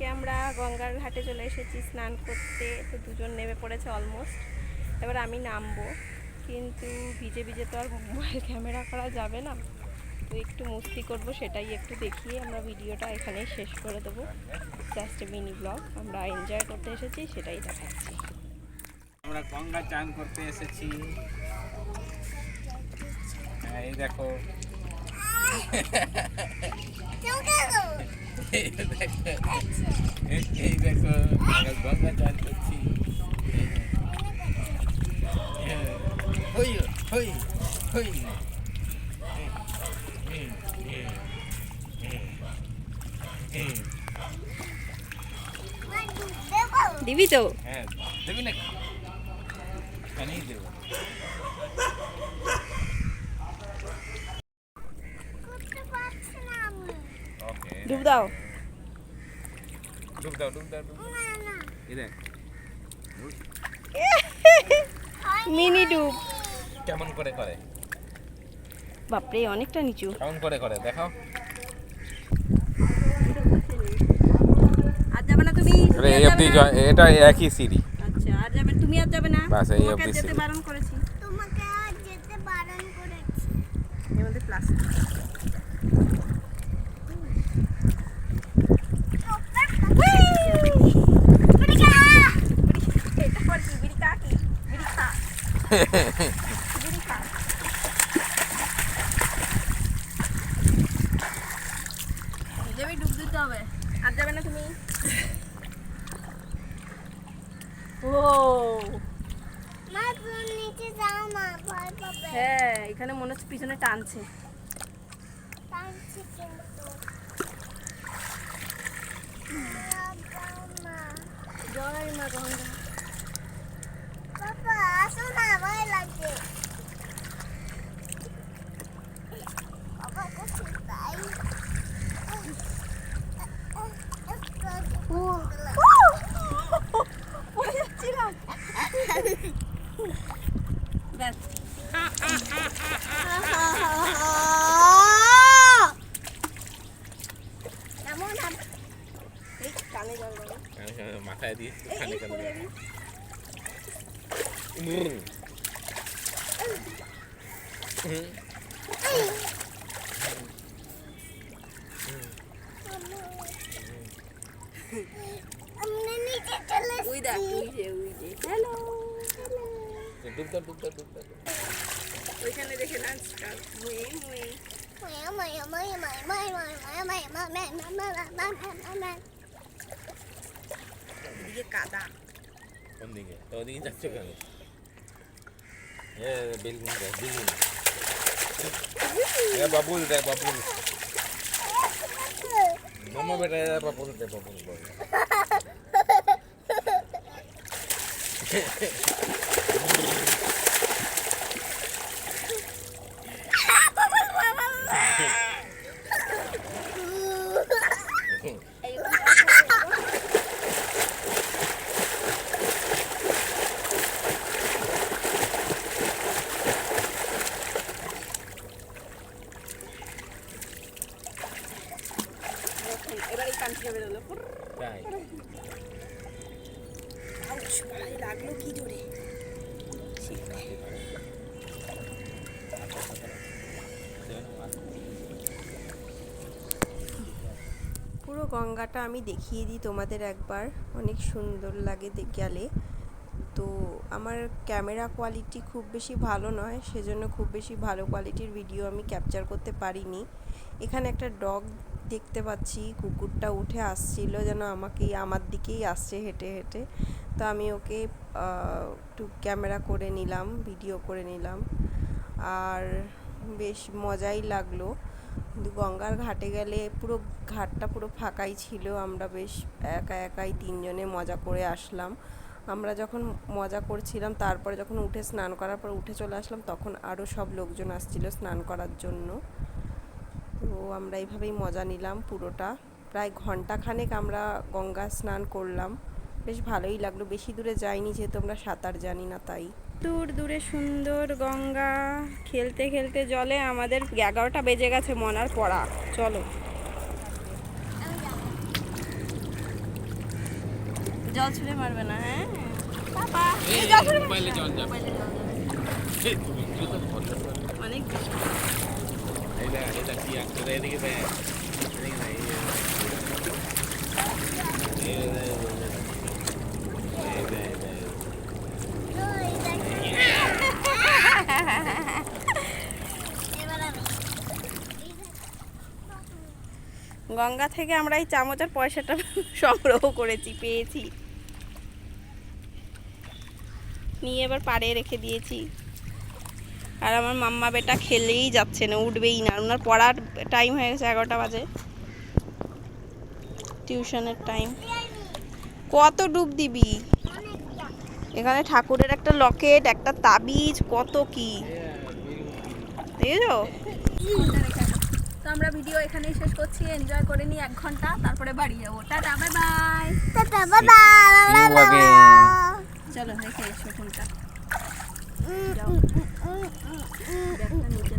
আজকে আমরা গঙ্গার ঘাটে চলে এসেছি স্নান করতে। তো দুজন নেমে পড়েছে অলমোস্ট এবার আমি নামবো। কিন্তু ভিজে ভিজে তো আর মোবাইল ক্যামেরা করা যাবে না। তো একটু মস্তি করব সেটাই একটু দেখিয়ে আমরা ভিডিওটা এখানেই শেষ করে দেবো। জাস্ট মিনি ব্লগ আমরা এনজয় করতে এসেছি সেটাই দেখাচ্ছি। আমরা গঙ্গা চান করতে এসেছি। হ্যাঁ, এই দেখো। এই দেখো গঙ্গা চান করছি হই হই হই দিবি তো? হ্যাঁ দেবি নাকি এখানেই দেবো ডুব দাও। ডুব দাও ডুব দাও এই দেখ। মিনি ডুব। কেমন করে করে? বাপরে অনেকটা নিচু। কেমন করে করে? দেখাও। আর যাবে না তুমি? তুমি আর যাবে না? এটা একই সিঁড়ি। আচ্ছা আর যাবে তুমি আর যাবে না? বাস, এই অবধি যেতে বারণ করেছি। তোমাকে আর যেতে বারণ করেছি। এর মধ্যে প্লাস্টিক এটা পর কি বিড়ি খা কি বিড়ি খা বিড়ি খা দেবে ডুব দিতে হবে। আর যাবে না তুমি? ও। মা তুমি নিচে যাও মা ভয় পাবে। হ্যাঁ এখানে মনে হচ্ছে পিছনে টানছে। টানছি কিন্তু। জয় মা গঙ্গা মাথায় দিয়ে ওই দেখ ওই যে ওই যে হ্যালো ডুবতে ডুবতে ডুবতে ওইখানে দেখে নাচ মুয়ে মুয়ে কাদা কোন দিকে তো ওদিকে যাচ্ছ কেন ఏ బిల్ బిల్ ఏ బబ్బులు రే బబ్బులు మమ్మ బెట బబ్బులు రే బబ్బులు বেরোলো তাই। ভাই লাগল কি জোরে? পুরো গঙ্গাটা আমি দেখিয়ে দিই তোমাদের একবার। অনেক সুন্দর লাগে দে- গেলে। তো আমার ক্যামেরা কোয়ালিটি খুব বেশি ভালো নয় সেজন্য খুব বেশি ভালো কোয়ালিটির ভিডিও আমি ক্যাপচার করতে পারিনি। এখানে একটা ডগ দেখতে পাচ্ছি, কুকুরটা উঠে আসছিল যেন আমাকেই আমার দিকেই আসছে হেঁটে হেঁটে। তো আমি ওকে একটু ক্যামেরা করে নিলাম, ভিডিও করে নিলাম। আর বেশ মজাই লাগল। কিন্তু গঙ্গার ঘাটে গেলে পুরো ঘাটটা পুরো ফাঁকাই ছিল। আমরা বেশ একা একাই তিনজনে মজা করে আসলাম। আমরা যখন মজা করছিলাম, তারপরে যখন উঠে স্নান করার পর উঠে চলে আসলাম, তখন আরও সব লোকজন আসছিল স্নান করার জন্য। তো আমরা এইভাবেই মজা নিলাম পুরোটা। প্রায় ঘণ্টা খানেক আমরা গঙ্গা স্নান করলাম। বেশ ভালোই লাগল বেশি দূরে যাইনি যেহেতু আমরা সাঁতার জানি না তাই। দূর দূরে সুন্দর গঙ্গা খেলতে খেলতে জলে আমাদের এগারোটা বেজে গেছে মনার পড়া। চলো। জল ছুঁড়ে মারবে না হ্যাঁ? জল ছুঁড়ে গঙ্গা থেকে আমরা এই চামচের পয়সাটা সংগ্রহ করেছি পেয়েছি। নিয়ে এবার পাড়ে রেখে দিয়েছি। আর আমার মাম্মা বেটা খেলেই যাচ্ছে না উঠবেই না। ওনার পড়ার টাইম হয়ে গেছে এগারোটা বাজে। টিউশনের টাইম কত ডুব দিবি? এখানে ঠাকুরের একটা লকেট একটা তাবিজ কত কি? তো আমরা ভিডিও এখানেই শেষ করছি। এনজয় করে নিই এক ঘণ্টা তারপরে বাড়ি যাব। Tata bye bye tata you again. চলো রেখে এসো ফোনটা เดี๋ยวเดี๋ยวหนูจะ